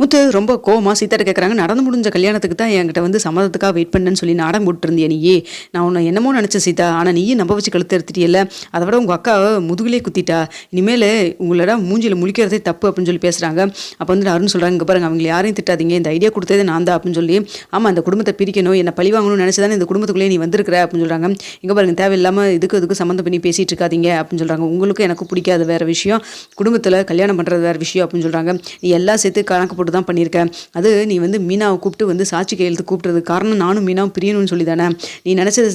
முத்து ரொம்ப கோமா சீத்தாட்ட கேட்குறாங்க நடந்து முடிஞ்ச கல்யாணத்துக்கு தான் என்கிட்ட வந்து சம்மதத்துக்காக வெயிட் பண்ணேன்னு சொல்லி நாடகம் போட்டுருந்தியா நீயே. நான் உன்னை என்னமோ நினச்சேன் சீதா ஆனால் நீயும் நம்ப வச்சு கழுத்து எடுத்துட்டியல்ல அதை விட உங்கள் அக்கா முதுகிலே குத்திட்டா. இனிமேல் உங்களோட மூஞ்சியில் முழிக்கிறதே தப்பு அப்படின்னு சொல்லி பேசுகிறாங்க அப்போ வந்து அருண் சொல்கிறாங்க இங்கே பாருங்க அவங்களை யாரையும் திட்டாதீங்க. இந்த ஐடியா கொடுத்ததே நான் தான் அப்படின்னு சொல்லி. ஆமாம் அந்த குடும்பத்தை பிரிக்கணும். என்னை பழி வாங்கணும்னு நினச்சி தானே இந்த குடும்பத்துக்குள்ளே நீ வந்திருக்கிற அப்படின்னு சொல்கிறாங்க இங்கே பாருங்க தேவையில்லாமல் இதுக்கு இதுக்கு சம்மந்தம் பண்ணி பேசிகிட்டு இருக்காதீங்க அப்படின்னு சொல்கிறாங்க உங்களுக்கு எனக்கு பிடிக்காத வேறு விஷயம். குடும்பத்தில் கல்யாணம் பண்ணுறது வேறு விஷயம் அப்படின்னு சொல்கிறாங்க நீ எல்லாம் சேர்த்து கணக்கு போட்டு தான் பண்ணியிருக்க. அது நீ வந்து மீனாவை கூப்பிட்டு வந்து சாட்சி கையெழுத்து கூப்பிட்டது காரணம் நானும் மீனாவும் பிரியணும்னு சொல்லி தானே நீ நினச்சது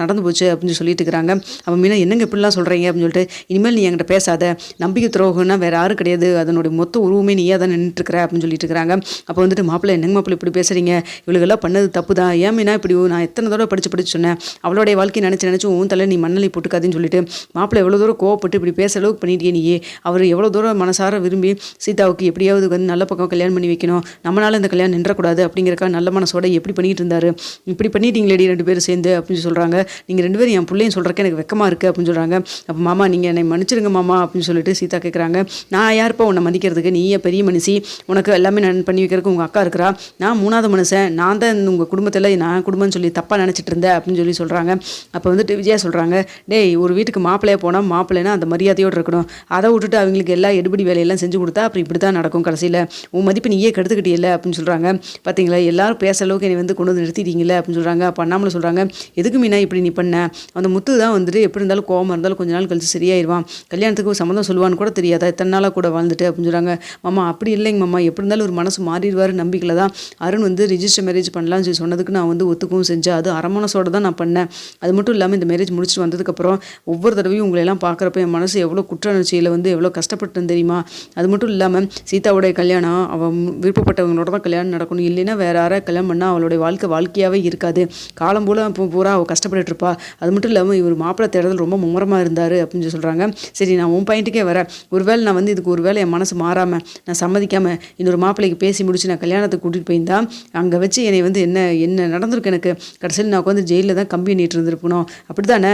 நடந்து போச்சு அப்படின்னு சொல்லிட்டு இருக்கிறாங்க. அப்போ மீனா என்னங்க இப்படிலாம் சொல்கிறீங்க அப்படின்னு சொல்லிட்டு இனிமேல் நீ என்கிட்ட பேசாத. நம்பிக்கை துரோகம்னா வேறு யாரும் கிடையாது. அதனுடைய மொத்த உருவமே நீயே தான் நின்றுட்டுருக்கிற அப்படின்னு சொல்லிட்டு இருக்கிறாங்க. அப்போ வந்துட்டு மாப்பிள்ளை என்னங்க மாப்பிள்ளை இப்படி பேசுகிறீங்க இவளுகெல்லாம் பண்ணது தப்பு தான் ஏன் மீனா இப்படி நான் எத்தனை தடவை படித்து படிச்சு சொன்னேன். அவளுடைய வாழ்க்கையை நினச்சி நினச்சி உன் தலை நீ மண்ணலி போட்டுக்காதுன்னு சொல்லிட்டு மாப்பிள்ளை எவ்வளோ தூரம் கோவப்பட்டு இப்படி பேச அளவுக்கு பண்ணிட்டே நீயே. அவர் எவ்வளோ தூரம் மனசார விரும்பி சீதாவுக்கு எப்படியாவது வந்து நல்ல பக்கம் கல்யாணம் கல்யாணம் பண்ணி வைக்கணும். நம்மளால இந்த கல்யாணம் நின்றக்கூடாது அப்படிங்கிறக்கா நல்ல மனசோட எப்படி பண்ணிகிட்டு இருந்தார். இப்படி பண்ணிட்டீங்களேடி ரெண்டு பேரும் சேர்ந்து அப்படின்னு சொல்கிறாங்க நீங்கள் ரெண்டு பேரும் என் பிள்ளையும் சொல்கிறக்கு எனக்கு வெக்கமாக இருக்குது அப்படின்னு சொல்கிறாங்க அப்போ மாமா நீங்கள் என்னை மன்னிச்சிருங்க மாமா அப்படின்னு சொல்லிட்டு சீதா கேட்குறாங்க நான் யாருப்பா உன்னை மதிக்கிறதுக்கு நீ ஏன் பெரிய மனுஷி. உனக்கு எல்லாமே நான் பண்ணி வைக்கிறதுக்கு உங்கள் அக்கா இருக்கிறா. நான் மூணாவது மனுஷன். நான் தான் உங்கள் குடும்பத்தில் நான் குடும்பம்னு சொல்லி தப்பாக நினச்சிட்டு இருந்தேன் அப்படின்னு சொல்லி சொல்கிறாங்க அப்போ வந்துட்டு விஜயா சொல்கிறாங்க டேய் ஒரு வீட்டுக்கு மாப்பிள்ளையே போனால் மாப்பிள்ளைனா அந்த மரியாதையோடு இருக்கணும். அதை விட்டுட்டு அவங்களுக்கு எல்லா எடுபடி வேலையெல்லாம் செஞ்சு கொடுத்தா அப்புறம் இப்படி தான் நடக்கும் கடைசியில். உன் மதிப்பு நீயே கெடுத்துக்கிட்டியில்ல அப்படின்னு சொல்கிறாங்க பார்த்தீங்களா எல்லாரும் பேச அளவுக்கு என்னை வந்து கொண்டு வந்து நிறுத்திட்டீங்களே அப்படின்னு சொல்கிறாங்க பண்ணாமல் சொல்கிறாங்க எதுக்கு மீனா இப்படி நீ பண்ண? அந்த முத்து தான் வந்துட்டு எப்படி இருந்தாலும் கோவமாக இருந்தாலும் கொஞ்ச நாள் கழிச்சு சரியாயிருவான். கல்யாணத்துக்கு சம்மந்தம் சொல்லுவான்னு கூட தெரியாதா. இத்தனை நாளாக கூட வாழ்ந்துட்டு அப்படின்னு சொல்கிறாங்க மாமா அப்படி இல்லைங்க மாமா. எப்படி இருந்தாலும் ஒரு மனசு மாறிடுவார் நம்பிக்கையில் தான். அருண் வந்து ரிஜிஸ்டர் மேரேஜ் பண்ணலாம்னு சொல்லி சொன்னதுக்கு நான் வந்து ஒத்துக்கவும் செஞ்சேன். அது அரை மனசோட தான் நான் பண்ணேன். அது மட்டும் இல்லாமல் இந்த மேரேஜ் முடிச்சுட்டு வந்ததுக்கப்புறம் ஒவ்வொரு தடவையும் உங்களை எல்லாம் பார்க்குறப்ப என் மனசு எவ்வளோ குற்ற உணர்ச்சியில் வந்து எவ்வளோ கஷ்டப்பட்டேன் தெரியுமா? அது மட்டும் இல்லாமல் சீதாவுடைய கல்யாணம் அவன் விருப்பப்பட்டவங்களோட தான் கல்யாணம் நடக்கணும். இல்லைன்னா வேற யாராவது கல்யாணம் பண்ணால் அவளுடைய வாழ்க்கை வாழ்க்கையாகவே இருக்காது. காலம் போல இப்போ பூரா அவள் கஷ்டப்பட்டு இருப்பா. அது மட்டும் இல்லாமல் இவர் மாப்பிள்ளை தேடுதல் ரொம்ப மும்முரமாக இருந்தார் அப்படின்னு சொல்லி சொல்கிறாங்க சரி நான் உன் பாயிண்ட்டுக்கே வரேன். ஒருவேளை நான் வந்து இதுக்கு ஒரு வேளை என் மனசு மாறாமல் நான் சம்மதிக்காமல் இன்னொரு மாப்பிள்ளைக்கு பேசி முடிச்சு நான் கல்யாணத்துக்கு கூட்டிகிட்டு போயிருந்தா அங்கே வச்சு என்னை வந்து என்ன என்ன நடந்திருக்கு எனக்கு? கடைசியில் நான் உட்காந்து ஜெயிலில் தான் கம்பி நீட்டு இருந்திருக்கணும். அப்படி தானே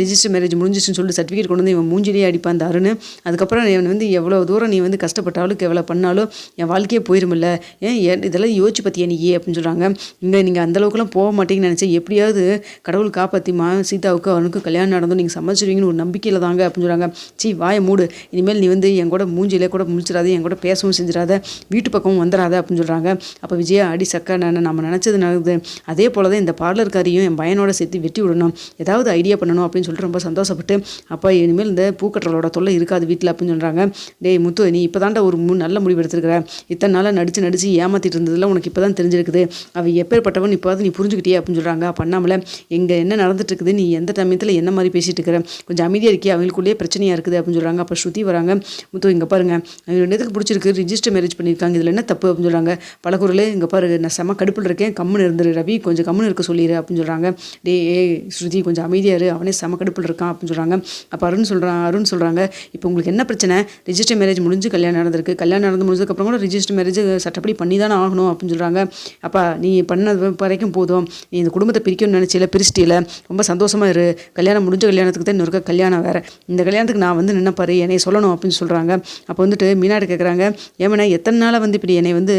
ரிஜிஸ்டர் மேரேஜ் முடிஞ்சிச்சுன்னு சொல்லி சர்டிஃபிகேட் கொண்டு வந்து இவன் மூஞ்சிலேயே அடிப்பான் அந்த அருண். அதுக்கப்புறம் இவன் வந்து எவ்வளோ தூரம் நீ வந்து கஷ்டப்பட்டாலும் எவ்வளோ பண்ணாலும் என் வாழ்க்கை வாழ்க்கையே போயிருமில்ல. ஏன் இதெல்லாம் யோசிச்சு பார்த்தியா நீ அப்படின்னு சொல்கிறாங்க இங்கே நீங்கள் அந்தளவுக்குலாம் போக மாட்டீங்கன்னு நினச்சேன் எப்படியாவது கடவுள் காப்பாற்றிமா சீதாவுக்கு அவனுக்கும் கல்யாணம் நடந்தும் நீங்கள் சமைச்சிருவீங்கன்னு ஒரு நம்பிக்கையில் தாங்க அப்படின்னு சொல்கிறாங்க சீ வாய மூடு. இனிமேல் நீ வந்து என் கூட மூஞ்சிலே கூட முடிச்சிடாத என் கூட பேசவும் செஞ்சிடாத வீட்டு பக்கமும் வந்துடாத அப்படின்னு சொல்கிறாங்க அப்போ விஜயா அடி சக்கா நான் நம்ம நினச்சது நடக்குது அதே போல தான் இந்த பார்லர்காரியும் என் பையனோட சேர்த்து வெட்டி விடணும். ஏதாவது ஐடியா பண்ணணும் அப்படின்னு சொல்லிட்டு ரொம்ப சந்தோஷப்பட்டு அப்போ இனிமேல் இந்த பூக்கற்றலோட தொல்லை இருக்காது வீட்டில் அப்படின்னு சொல்கிறாங்க டேய் முத்து நீ இப்போ ஒரு மு நல்ல முடிவு எடுத்திருக்கிற. இத்தனை நாளாக நடிச்சு நடிச்சு ஏமாத்திட்டு இருந்ததெல்லாம் உனக்கு இப்போ தான் தெரிஞ்சிருக்குது. அவ எப்பேற்பட்டவன் இப்போ நீ புரிஞ்சுக்கிட்டியே அப்படின்னு சொல்கிறாங்க பண்ணாமல எங்கே என்ன நடந்துட்டு இருக்குது நீ எந்த சமயத்தில் என்ன மாதிரி பேசிகிட்டு இருக்கிற கொஞ்சம் அமைதியாக இருக்கே அவங்களுக்குள்ளேயே பிரச்சனையாக இருக்குது அப்படின்னு சொல்கிறாங்க அப்போ ஸ்ருதி வராங்க. முத்து இங்கே பாருங்க. அவங்க ரெண்டு பிடிச்சிருக்கு? ரிஜிஸ்டர் மேரேஜ் பண்ணியிருக்காங்க இதில் என்ன தப்பு? அப்படின்னு சொல்கிறாங்க பலகுரலே இங்கே பாரு நான் செம கடுப்பில் இருக்கேன். கம்முன்னு இருந்துரு ரவி. கொஞ்சம் கம்முன்னு இருக்க சொல்லிடு அப்படின்னு சொல்கிறாங்க டே ஏ ஸ்ருதி கொஞ்சம் அமைதியாக இரு. அவனே செம கடுப்பில் இருக்கான் அப்படின்னு சொல்கிறாங்க அப்போ அருண் சொல்கிறான் அருண் சொல்கிறாங்க இப்போ உங்களுக்கு என்ன பிரச்சனை? ரிஜிஸ்டர் மேரேஜ் முடிஞ்சு கல்யாணம் நடந்திருக்கு. கல்யாணம் நடந்து முடிஞ்சதுக்கப்புறம் கூட ரிஜிஸ்டர் மேரேஜ் சட்டப்படி பண்ணி தானே ஆகணும் அப்படின்னு சொல்கிறாங்க அப்பா நீ பண்ணது வரைக்கும் போதும். நீ இந்த குடும்பத்தை பிரிக்கணும்னு நினச்சில பிரிச்சிட்டில. ரொம்ப சந்தோஷமாக இரு. கல்யாணம் முடிஞ்ச கல்யாணத்துக்கு தான் இன்னொரு கல்யாணம் வேறு. இந்த கல்யாணத்துக்கு நான் வந்து நின்னப்பாரு என்னை சொல்லணும் அப்படின்னு சொல்கிறாங்க அப்போ வந்துட்டு மீனாடு கேட்குறாங்க ஏமனா எத்தனை நாளாக வந்து இப்படி என்னை வந்து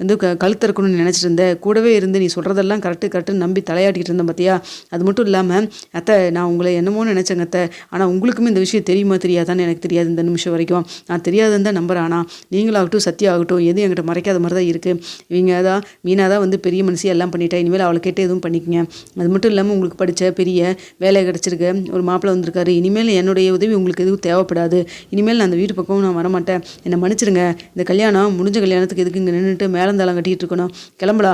வந்து க கழுத்து இருக்கணும்னு நினச்சிட்டு இருந்தேன் கூடவே இருந்து நீ சொல்கிறதெல்லாம் கரெக்டு கரெக்டு நம்பி தலையாட்டிக்கிட்டு இருந்தேன் பார்த்தியா அது மட்டும் இல்லாமல் அத்தை நான் உங்களை என்னமோ நினச்சேங்க அத்தை. ஆனால் உங்களுக்குமே இந்த விஷயம் தெரியுமா தெரியாதான்னு எனக்கு தெரியாது இந்த நிமிஷம் வரைக்கும். நான் தெரியாதுன்னு தான் நம்புறேன் ஆனால் நீங்களாகட்டும் சத்யா எதுவும் என்கிட்ட மறைக்காத மாதிரி தான் இருக்குது இவங்க தான் மீனா தான் வந்து பெரிய மனுஷி எல்லாம் பண்ணிட்டா. இனிமேல் அவளை கேட்டு எதுவும் பண்ணிக்கங்க. அது மட்டும் இல்லாமல் உங்களுக்கு படித்த பெரிய வேலை கிடச்சிருக்கு. ஒரு மாப்பிள்ளை வந்திருக்காரு. இனிமேல் என்னுடைய உதவி உங்களுக்கு எதுவும் தேவைப்படாது. இனிமேல் நான் அந்த வீட்டு பக்கம் நான் வரமாட்டேன். என்னை மன்னிச்சிடுங்க. இந்த கல்யாணம் முடிஞ்ச கல்யாணத்துக்கு எதுக்கு இங்கே நின்றுட்டு மேலந்தாளம் கட்டிட்டு இருக்கணும்? கிளம்பலா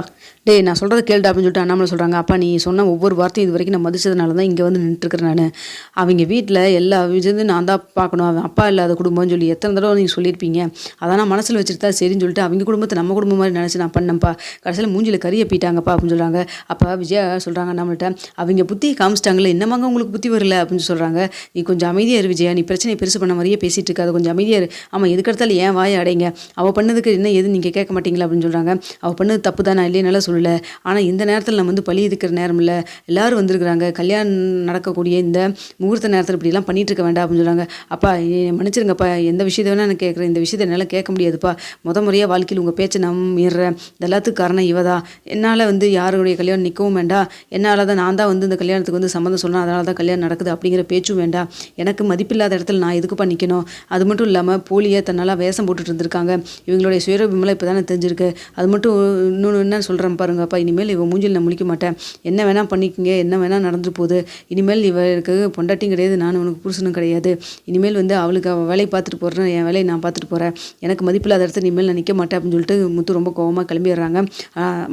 டேய் நான் சொல்கிறத கேள்டா அப்படின்னு சொல்லிட்டு அண்ணாமலை சொல்கிறாங்க அப்பா நீ சொன்ன ஒவ்வொரு வார்த்தையும் இது வரைக்கும் நான் மதிச்சதுனால தான் இங்கே வந்து நின்றுட்டுருக்கிறேன் நான். அவங்க வீட்டில் எல்லா விஜயந்து நான் தான் பார்க்கணும். அவன் அப்பா இல்லாத குடும்பம்னு சொல்லி எத்தனை தடவை நீங்கள் சொல்லியிருப்பீங்க. அதான் நான் மனசில் வச்சுட்டு தான் சொல்லிட்டு அவங்க குடும்பத்தை நம்ம குடும்பம் மாதிரி நினச்சி நான் பண்ணேன்ப்பா. கடைசியில் மூஞ்சியில் கறியை பீட்டாங்கப்பா அப்படின்னு சொல்கிறாங்க அப்போ விஜயா சொல்கிறாங்க நம்மள்கிட்ட அவங்க புத்தி காமிச்சிட்டாங்களே என்னமாங்க உங்களுக்கு புத்தி வரல? அப்படின்னு சொல்கிறாங்க நீ கொஞ்சம் அமைதியாக இரு விஜயா நீ பிரச்சனை பெருசு பண்ண மாதிரியே பேசிகிட்டு இருக்காது கொஞ்சம் அமைதியாக இரு. ஆமாம் எதுக்கடுத்தாலும் ஏன் வாயை அடைங்க? அவள் பண்ணதுக்கு என்ன எது நீங்கள் கேட்க மாட்டீங்களா? அப்படின்னு சொல்கிறாங்க அவள் பண்ணது தப்பு தான் நான் இல்லைனால சொல்லலை. ஆனால் இந்த நேரத்தில் நம்ம வந்து பழி இருக்கிற நேரம் இல்லை. எல்லாரும் வந்திருக்கிறாங்க. கல்யாணம் நடக்கக்கூடிய இந்த முகூர்த்த நேரத்தில் இப்படிலாம் பண்ணிகிட்டு இருக்க வேண்டாம் அப்படின்னு சொல்கிறாங்க அப்பா மன்னிச்சிருங்கப்பா. எந்த விஷயத்த வேணால் நான் கேட்குறேன். இந்த விஷயத்தை என்னால் கேட்க முடியாதுப்பா. முத முத முறையாக வாழ்க்கையில் உங்கள் பேச்சை நான் மீறுறேன் இது எல்லாத்துக்கும் காரணம் இவ தான் என்னால் வந்து யாருடைய கல்யாணம் நிற்கவும் வேண்டாம் என்னால் தான் நான் தான் வந்து இந்த கல்யாணத்துக்கு வந்து சம்மந்தம் சொன்னேன் அதனால தான் கல்யாணம் நடக்குது அப்படிங்கிற பேச்சும் வேண்டாம் எனக்கு மதிப்பில்லாத இடத்துல நான் எதுக்கு நிற்கணும் அது மட்டும் இல்லாமல் போலியை தன்னால் வேஷம் போட்டுட்டு இருந்திருக்காங்க. இவங்களுடைய சுயரூபமெல்லாம் இப்போ தானே தெரிஞ்சிருக்கு. அது மட்டும் இன்னொன்று என்ன சொல்கிறேன் பாருங்கப்பா. இனிமேல் இவன் மூஞ்சில் நான் முழிக்க மாட்டேன். என்ன வேணால் பண்ணிக்கங்க. என்ன வேணால் நடந்து போகுது. இனிமேல் இவருக்கு பொண்டாட்டியும் கிடையாது. நான் உனக்கு புருஷனும் கிடையாது. இனிமேல் வந்து அவளுக்கு அவள் வேலையை பார்த்துட்டு போகிறேன் என் வேலையை நான் பார்த்துட்டு போகிறேன் எனக்கு மதிப்பில்லாத இடத்துல இனிமேல் நிற்க மாட்டேன் அப்படின்னு சொல்லிட்டு முத்து ரொம்ப கோவமாக கிளம்பிடுறாங்க.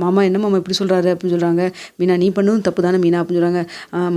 மாமா என்ன மாமா இப்படி சொல்கிறாரு அப்படின்னு சொல்கிறாங்க மீனா நீ பண்ணதும் தப்பு தானே மீனா? அப்படின்னு சொல்கிறாங்க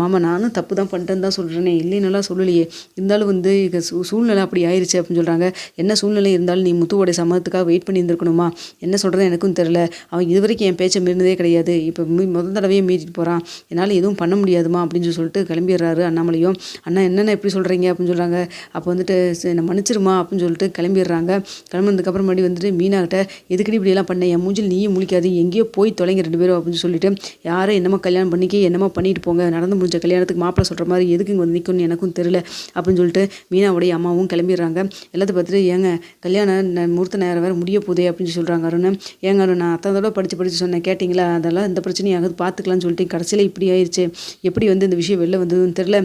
மாமா நானும் தப்பு தான் பண்ணிட்டேன்னு தான் சொல்கிறேனே இல்லைன்னெல்லாம் சொல்லலையே. இருந்தாலும் வந்து இங்க சூ சூழ்நிலை அப்படி ஆயிடுச்சு அப்படின்னு சொல்கிறாங்க என்ன சூழ்நிலை இருந்தாலும் நீ முத்துவோடைய சம்மதத்துக்காக வெயிட் பண்ணி இருந்திருக்கணுமா என்ன சொல்கிறது எனக்கும் தெரில அவன் இது வரைக்கும் என் பேச்சை மீறினதே கிடையாது. இப்போ மீ முதல் தடவையே மீறிட்டு போகிறான் என்னால் எதுவும் பண்ண முடியாதுமா அப்படின்னு சொல்லிட்டு கிளம்பிடுறாரு அண்ணாமலையும். அண்ணா என்னென்ன எப்படி சொல்கிறீங்க அப்படின்னு சொல்கிறாங்க அப்போ வந்துட்டு என்னை நான் மன்னிச்சிருமா அப்படின்னு சொல்லிட்டு கிளம்பிடுறாங்க. கிளம்புனதுக்கப்புறம் மறுபடி வந்துட்டு மீனாகிட்ட எதுக்கடி இப்படியெல்லாம் பண்ண? என் மூஞ்சில் நீயும் முழிக்காது. எங்கேயோ போய் தொலைங்க ரெண்டு பேரும் அப்படின்னு சொல்லிட்டு யாரை என்னமோ கல்யாணம் பண்ணிக்கி என்னமோ பண்ணிட்டு போங்க. நடந்து முடிஞ்ச கல்யாணத்துக்கு மாப்பிள்ளை சொல்கிற மாதிரி எதுக்கு இங்கே வந்து நிற்கணும்னு எனக்கும் தெரியல அப்படின்னு சொல்லிட்டு மீனாவுடைய அம்மாவும் கிளம்பிடுறாங்க. எல்லாத்தையும் பார்த்துட்டு ஏங்க கல்யாணம் முகூர்த்த நேரம் வேறு முடிய போதே அப்படின்னு சொல்கிறாங்க அருண். ஏங்க அருண் நான் அத்தனை தடவை படித்து படித்து சொன்னேன். கேட்டிங்களா? அதெல்லாம் இந்த பிரச்சனையாகுது ஆகுது. பார்த்துக்கலாம்னு சொல்லிட்டு கடைசியில் இப்படி ஆயிடுச்சு எப்படி வந்து இந்த விஷயம் வெளில வந்ததுன்னு தெரில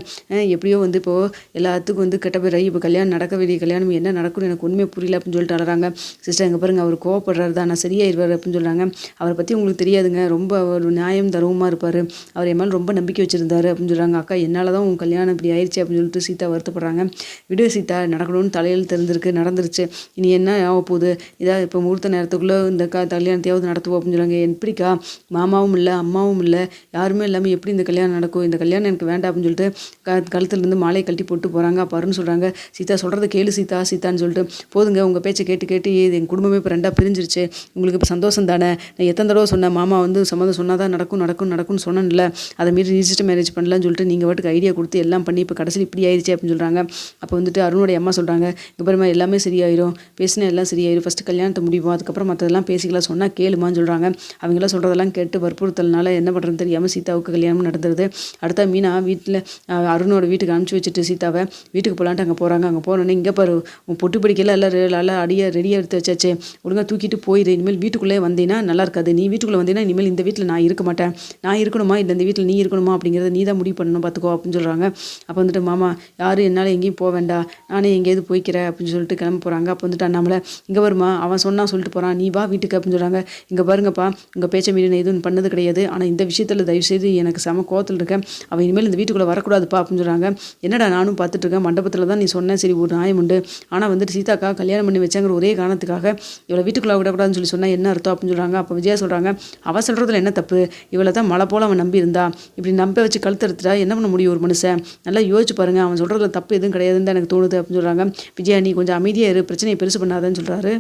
எப்படியோ வந்து இப்போது எல்லாத்துக்கும் வந்து கெட்ட பேர் இப்போ கல்யாணம் நடக்க வேண்டிய கல்யாணம் என்ன நடக்கும்னு எனக்கு உண்மையாக புரியல அப்படின்னு சொல்லிட்டு அழறாங்க. சிஸ்டர் சொல்கிறாங்க பாருங்க அவர் கோவப்படுறாரு தான் நான் சரியாயிருவார் அப்படின்னு சொல்கிறாங்க அவரை பற்றி உங்களுக்கு தெரியாதுங்க. ரொம்ப அவர் நியாயம் தருவமாக இருப்பார். அவர் என் மேலே ரொம்ப நம்பிக்கை வச்சுருந்தாரு அப்படின்னு சொல்கிறாங்க அக்கா என்னால் தான் உன் கல்யாணம் இப்படி ஆயிடுச்சு அப்படின்னு சொல்லிட்டு சீதா வருத்தப்படுறாங்க. விடு சீதா நடக்கணும்னு தலையில் தெரிஞ்சிருக்கு நடந்துருச்சு. இனி என்ன ஆக போகுது? இதாக இப்போ முகூர்த்த நேரத்துக்குள்ளே இந்த க கல்யாணத்தையாவது நடத்துவோம் அப்படின்னு சொல்கிறாங்க எப்படிக்கா மாமாவும் இல்லை அம்மாவும் இல்லை. யாருமே இல்லாமல் எப்படி இந்த கல்யாணம் நடக்கும்? இந்த கல்யாணம் எனக்கு வேண்டாம் அப்படின்னு சொல்லிட்டு க கழுத்துலேருந்து மாலையை கழட்டி போட்டு போகிறாங்க அப்போ அருண் சொல்கிறாங்க சீதா சொல்கிறத கேளு சீதா சீதான்னு சொல்லிட்டு. போதுங்க உங்கள் பேச்சை கேட்டு கேட்டு இது என் இப்போ ரெண்டாக பிரிஞ்சிருச்சு. உங்களுக்கு இப்போ சந்தோஷம் தானே? நான் எத்தனை தடவை சொன்னேன் மாமா வந்து சம்மந்தம் சொன்னால் தான் நடக்கும் நடக்கும் நடக்கும்னு சொன்னேன்ல. அதை மீறி ரிஜிஸ்டர் மேரேஜ் பண்ணலாம்னு சொல்லிட்டு நீங்கள் வாட்டுக்கு ஐடியா கொடுத்து எல்லாம் பண்ணி இப்போ கடைசியில் இப்படி ஆயிடுச்சு அப்படின்னு சொல்கிறாங்க அப்போ வந்துட்டு அருணுடைய அம்மா சொல்கிறாங்க இப்போ எல்லாமே சரியாயிரும். பேசினா எல்லாம் சரியாயிரும். ஃபஸ்ட்டு கல்யாணத்தை முடிவோம் அதுக்கப்புறம் மற்றதெல்லாம் பேசிக்கலாம். சொன்னால் கேளுமான்னு சொல்கிறாங்க அவங்களாம் சொல்கிறதெல்லாம் கேட்டு வற்புறுத்தல்னால என்ன பண்ணுறதுன்னு தெரியாமல் சீதாவுக்கு கல்யாணம் நடந்துருது. அடுத்த மீனா வீட்டில் அருணோட வீட்டுக்கு அனுப்பிச்சி வச்சுட்டு சீதாவை வீட்டுக்கு போகலான்ட்டு அங்கே போகிறாங்க அங்கே போனோன்னே இங்கே பாரு பொட்டு பிடிக்கல எல்லாம் ரெ- அடியாக ரெடியாக எடுத்து வச்சாச்சு. ஒழுங்காக தூக்கிட்டு போயிடு இனிமேல் வீட்டுக்குள்ளே வந்தீங்கன்னா நல்லா இருக்காது நீ வீட்டுக்குள்ளே வந்தீங்கன்னா இனிமேல் இந்த வீட்டில் நான் இருக்க மாட்டேன். நான் இருக்கணுமா? இல்லை இந்த வீட்டில் நீ இருக்கணுமா? அப்படிங்கிறத நீ தான் முடிவு பண்ணணும் பார்த்துக்கோ அப்படின்னு சொல்கிறாங்க அப்போ வந்துட்டு மாமா யாரும் என்னால் எங்கேயும் போக வேண்டாம். நானே எங்கேயாவது போய்க்கிறேன் அப்படின்னு சொல்லிட்டு கிளம்ப போகிறாங்க அப்போ வந்துட்டு அண்ணாமலை இங்கே வருமா? அவன் சொன்னால் சொல்லிட்டு போகிறான் நீ வா வீட்டுக்கு அப்படின்னு சொல்கிறாங்க இங்கே பாருங்கப்பா உங்கள் பேச்சை மீறி நான் எதுவும் பண்ணது கிடையாது. ஆனால் இந்த விஷயத்தில் தயவுசெய்து எனக்கு செம கோவத்தில் இருக்கேன். அவன் இனிமேல் இந்த வீட்டுக்குள்ளே வரக்கூடாதுப்பா அப்படின்னு சொல்கிறாங்க என்னடா நானும் பார்த்துட்டு இருக்கேன். மண்டபத்தில் தான் நீ சொன்னேன் சரி ஒரு நியாயம் உண்டு. ஆனால் வந்துட்டு சீதாக்கா கல்யாணம் பண்ணி வச்சாங்கிற ஒரே காரணத்துக்காக இவளை வீட்டுக்குள்ளே விடக்கூடாதுன்னு சொல்லி சொன்னால் என்ன அர்த்தம் அப்படின்னு சொல்கிறாங்க அப்போ விஜயா சொல்கிறாங்க அவள் சொல்கிறதுல என்ன தப்பு? இவளை தான் மழை போல் அவன் நம்பி இருந்தா இப்படி நம்ப வச்சு கழுத்தெடுத்துட்டா என்ன பண்ண முடியும் ஒரு மனுஷன்? நல்லா யோசிச்சு பாருங்க அவன் சொல்கிறதுல தப்பு எதுவும் கிடையாதுன்னு தான் எனக்கு தோணுது அப்படின்னு சொல்கிறாங்க விஜயா நீ கொஞ்சம் அமைதியாக இரு பிரச்சனையை பெருசு பண்ணாதன்னு சொல்கிறாரு